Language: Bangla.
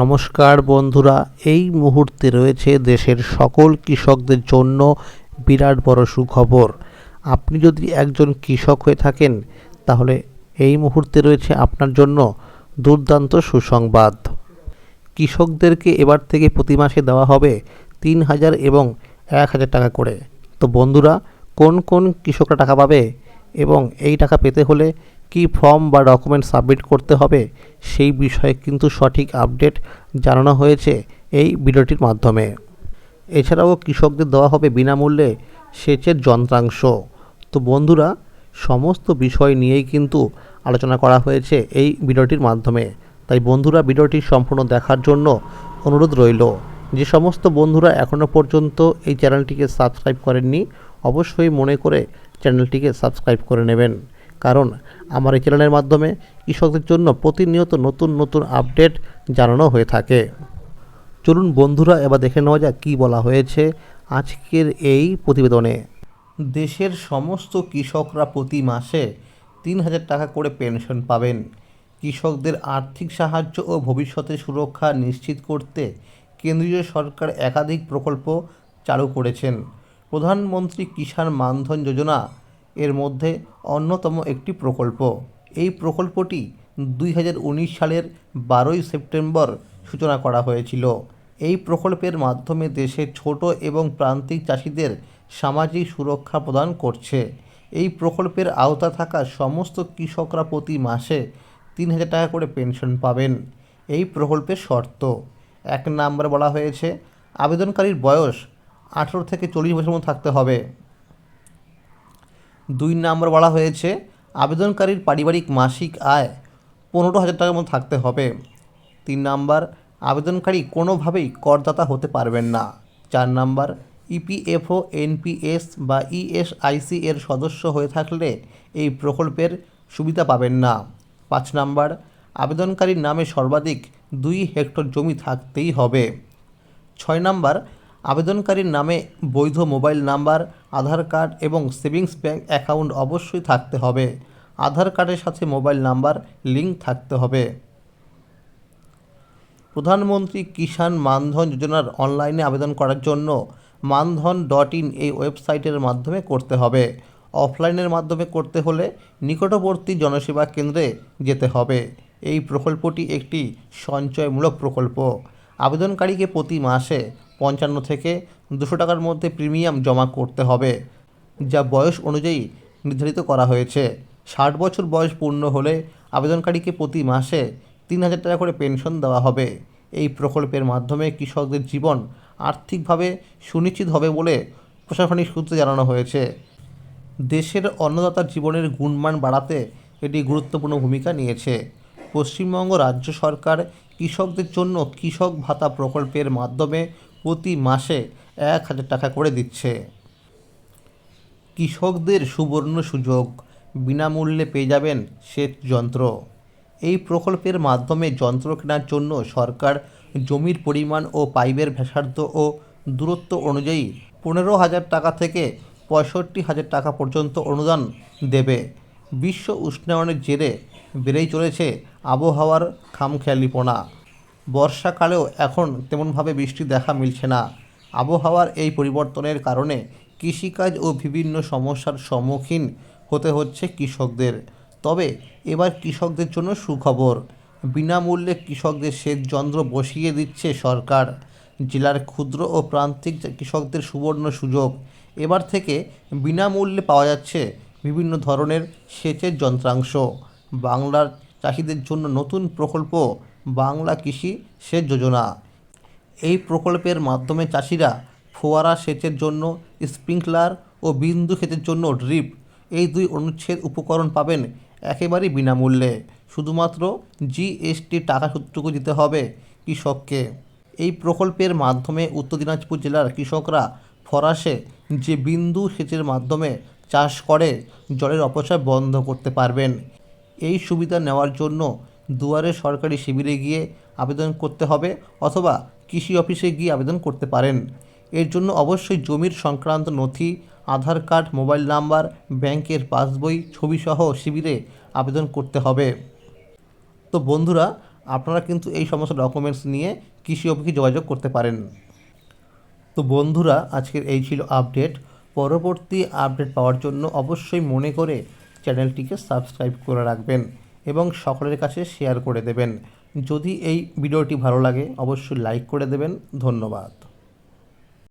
নমস্কার বন্ধুরা, এই মুহূর্তে রয়েছে দেশের সকল কৃষকদের জন্য বিরাট বড় সুখবর। আপনি যদি একজন কৃষক হয়ে থাকেন, তাহলে এই মুহূর্তে রয়েছে আপনার জন্য দুর্দান্ত সুসংবাদ। কৃষকদেরকে এবার থেকে প্রতি মাসে দেওয়া হবে তিন হাজার এবং এক হাজার টাকা করে। তো বন্ধুরা, কোন কোন কৃষকরা টাকা পাবে এবং এই টাকা পেতে হলে কি ফর্ম বা ডকুমেন্ট সাবমিট করতে হবে সেই বিষয়ে কিন্তু সঠিক আপডেট জানানো হয়েছে এই ভিডিওটির মাধ্যমে। এছাড়াও কৃষকদের দেওয়া হবে বিনামূল্যে সেচের যন্ত্রাংশ। তো বন্ধুরা, সমস্ত বিষয় নিয়েই কিন্তু আলোচনা করা হয়েছে এই ভিডিওটির মাধ্যমে। তাই বন্ধুরা, ভিডিওটি সম্পূর্ণ দেখার জন্য অনুরোধ রইল। যে সমস্ত বন্ধুরা এখনও পর্যন্ত এই চ্যানেলটিকে সাবস্ক্রাইব করেননি, অবশ্যই মনে করে চ্যানেলটিকে সাবস্ক্রাইব করে নেবেন। কারণ আমার এই চ্যানেলের মাধ্যমে কৃষকদের জন্য প্রতিনিয়ত নতুন নতুন আপডেট জানানো হয়ে থাকে। চলুন বন্ধুরা, এবার দেখে নেওয়া যাক কী বলা হয়েছে আজকের এই প্রতিবেদনে। দেশের সমস্ত কৃষকরা প্রতি মাসে তিন হাজার টাকা করে পেনশন পাবেন। কৃষকদের আর্থিক সাহায্য ও ভবিষ্যতের সুরক্ষা নিশ্চিত করতে কেন্দ্রীয় সরকার একাধিক প্রকল্প চালু করেছেন। প্রধানমন্ত্রী কিষাণ মানধন যোজনা এর মধ্যে অন্যতম একটি প্রকল্প। এই প্রকল্পটি দুই হাজার উনিশ সালের বারোই সেপ্টেম্বর সূচনা করা হয়েছিল। এই প্রকল্পের মাধ্যমে দেশের ছোট এবং প্রান্তিক চাষিদের সামাজিক সুরক্ষা প্রদান করছে। এই প্রকল্পের আওতা থাকা সমস্ত কৃষকরা প্রতি মাসে তিন হাজার টাকা করে পেনশন পাবেন। এই প্রকল্পের শর্ত। এক নম্বরে বলা হয়েছে, আবেদনকারীর বয়স আঠেরো থেকে চল্লিশ বছর মধ্যে থাকতে হবে। দুই নম্বর বলা হয়েছে, আবেদনকারীর পারিবারিক মাসিক আয় পনেরো হাজার টাকার মতো থাকতে হবে। তিন নাম্বার, আবেদনকারী কোনোভাবেই করদাতা হতে পারবেন না। চার নাম্বার, ইপিএফও, এনপিএস বা ইএসআইসি এর সদস্য হয়ে থাকলে এই প্রকল্পের সুবিধা পাবেন না। পাঁচ নাম্বার, আবেদনকারীর নামে সর্বাধিক দুই হেক্টর জমি থাকতেই হবে। ছয় নাম্বার আবেদনকারীর নামে বৈধ মোবাইল নাম্বার, আধার কার্ড এবং সেভিংস ব্যাঙ্ক অ্যাকাউন্ট অবশ্যই থাকতে হবে। আধার কার্ডের সাথে মোবাইল নাম্বার লিঙ্ক থাকতে হবে। প্রধানমন্ত্রী কিষাণ মানধন যোজনার অনলাইনে আবেদন করার জন্য মানধন ডট ইন এই ওয়েবসাইটের মাধ্যমে করতে হবে। অফলাইনের মাধ্যমে করতে হলে নিকটবর্তী জনসেবা কেন্দ্রে যেতে হবে। এই প্রকল্পটি একটি সঞ্চয়মূলক প্রকল্প। আবেদনকারীকে প্রতি মাসে পঞ্চান্ন থেকে দুশো টাকার মধ্যে প্রিমিয়াম জমা করতে হবে, যা বয়স অনুযায়ী নির্ধারিত করা হয়েছে। ষাট বছর বয়স পূর্ণ হলে আবেদনকারীকে প্রতি মাসে তিন হাজার টাকা করে পেনশন দেওয়া হবে। এই প্রকল্পের মাধ্যমে কৃষকদের জীবন আর্থিকভাবে সুনিশ্চিত হবে বলে প্রশাসনিক সূত্রে জানানো হয়েছে। দেশের অন্নদাতার জীবনের গুণমান বাড়াতে এটি গুরুত্বপূর্ণ ভূমিকা নিয়েছে। পশ্চিমবঙ্গ রাজ্য সরকার কৃষকদের জন্য কৃষক ভাতা প্রকল্পের মাধ্যমে প্রতি মাসে এক হাজার টাকা করে দিচ্ছে। কৃষকদের সুবর্ণ সুযোগ, বিনামূল্যে পেয়ে যাবেন সেচ যন্ত্র। এই প্রকল্পের মাধ্যমে যন্ত্র কেনার জন্য সরকার জমির পরিমাণ ও পাইপের ব্যাসার্ধ ও দূরত্ব অনুযায়ী পনেরো হাজার টাকা থেকে পঁয়ষট্টি হাজার টাকা পর্যন্ত অনুদান দেবে। বিশ্ব উষ্ণায়নের জেরে বেড়েই চলেছে আবহাওয়ার খামখেয়ালিপনা। বর্ষাকালেও এখন তেমনভাবে বৃষ্টি দেখা মিলছে না। আবহাওয়ার এই পরিবর্তনের কারণে কৃষিকাজ ও বিভিন্ন সমস্যার সম্মুখীন হতে হচ্ছে কৃষকদের। তবে এবার কৃষকদের জন্য সুখবর, বিনামূল্যে কৃষকদের সেচ যন্ত্র বসিয়ে দিচ্ছে সরকার। জেলার ক্ষুদ্র ও প্রান্তিক কৃষকদের সুবর্ণ সুযোগ। এবার থেকে বিনামূল্যে পাওয়া যাচ্ছে বিভিন্ন ধরনের সেচের যন্ত্রাংশ। বাংলার চাষিদের জন্য নতুন প্রকল্প বাংলা কৃষি সেচ যোজনা। এই প্রকল্পের মাধ্যমে চাষিরা ফোয়ারা সেচের জন্য স্প্রিংকলার ও বিন্দু সেচের জন্য ড্রিপ এই দুই অনুচ্ছেদ উপকরণ পাবেন একেবারেই বিনামূল্যে। শুধুমাত্র জিএসটি টাকা সূত্রটুকু দিতে হবে কৃষককে। এই প্রকল্পের মাধ্যমে উত্তর দিনাজপুর জেলার কৃষকরা ফরাসে যে বিন্দু সেচের মাধ্যমে চাষ করে, জলের অপচয় বন্ধ করতে পারবেন। এই সুবিধা নেওয়ার জন্য দুয়ারে সরকারি শিবিরে গিয়ে আবেদন করতে হবে অথবা কৃষি অফিসে গিয়ে আবেদন করতে পারেন। এর জন্য অবশ্যই জমির সংক্রান্ত নথি, আধার কার্ড, মোবাইল নাম্বার, ব্যাংকের পাসবই, ছবিসহ শিবিরে আবেদন করতে হবে। তো বন্ধুরা, আপনারা কিন্তু এই সমস্ত ডকুমেন্টস নিয়ে কৃষি অফিসে যোগাযোগ করতে পারেন। তো বন্ধুরা, আজকের এই ছিল আপডেট পরবর্তী আপডেট পাওয়ার জন্য অবশ্যই মনে করে চ্যানেলটিকে সাবস্ক্রাইব করে রাখবেন এবং সকলের কাছে শেয়ার করে দেবেন। যদি এই ভিডিওটি ভালো লাগে, অবশ্যই লাইক করে দেবেন। ধন্যবাদ।